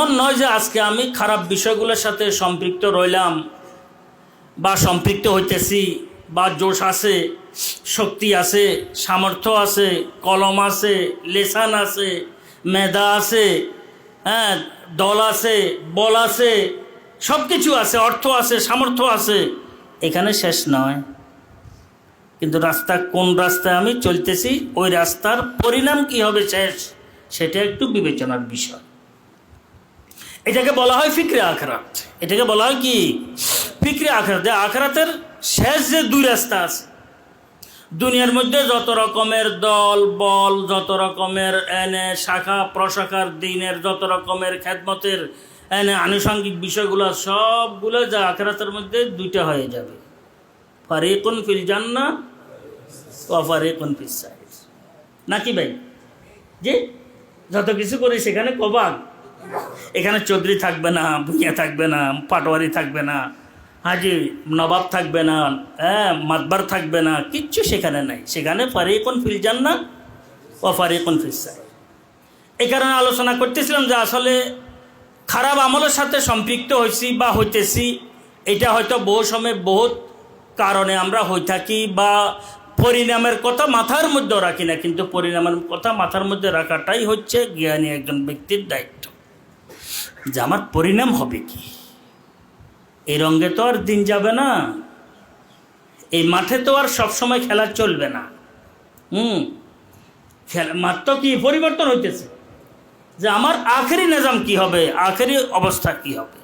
এমন নয় যে আজকে আমি খারাপ বিষয়গুলোর সাথে সম্পৃক্ত রইলাম, বা সম্পৃক্ত হইতেছি, বা জোশ আছে, শক্তি আছে, সামর্থ্য আছে, কলম আছে, লেসান আছে, মেধা আছে হ্যাঁ দল আছে, বল আছে সব কিছু আছে, অর্থ আছে, সামর্থ্য আছে। এখানে শেষ নয়। কিন্তু রাস্তা কোন রাস্তায় আমি চলতেছি, ওই রাস্তার পরিণাম কি হবে শেষ, সেটা একটু বিবেচনার বিষয়। এটাকে বলা হয় ফিক্রে আখরাত। এটাকে বলা হয় কি? ফিক্রে আখরাত। আখরাতের শেষ যে দুই রাস্তা আছে, দুনিয়ার মধ্যে যত রকমের দল, বল, যত রকমের এনে, শাখা, প্রশাখার দিনের, যত রকমের খেদমতের এনে, আনুষঙ্গিক বিষয়গুলো, সবগুলো যা আখরাতের মধ্যে দুইটা হয়ে যাবে। ফারিকুন ফিল জান্না ও ফারিকুন ফিল সাইজ নাকি ভাই? যে যত কিছু করি সেখানে কবাক এখানে চৌধুরী থাকবে না, ভুঁইয়া থাকবে না, পাটোয়ারি থাকবে না, হাজি নবাব থাকবে না হ্যাঁ মাতবার থাকবে না, কিচ্ছু সেখানে নাই। সেখানে ফারিকুন ফিল জান্না ও ফারিকুন ফিল সাইজ এই কারণে আলোচনা করতেছিলাম যে আসলে খারাপ আমলের সাথে সম্পৃক্ত হয়েছি বা হইতেছি, এটা হয়তো বহু সময় বহুত কারণে আমরা হয়ে থাকি বা পরিণামের কথা মাথার মধ্যে রাখি না, কিন্তু পরিণামের কথা মাথার মধ্যে রাখাটাই হচ্ছে জ্ঞানী একজন ব্যক্তির দায়িত্ব। যে আমার পরিণাম হবে কি? এই রঙ্গে তো আর দিন যাবে না। এই মাঠে তো আর সবসময় খেলা চলবে না। হুম, খেলা, মাঠ তো কি পরিবর্তন হইতেছে? যে আমার আখেরি নিজাম কি হবে? আখেরি অবস্থা কি হবে?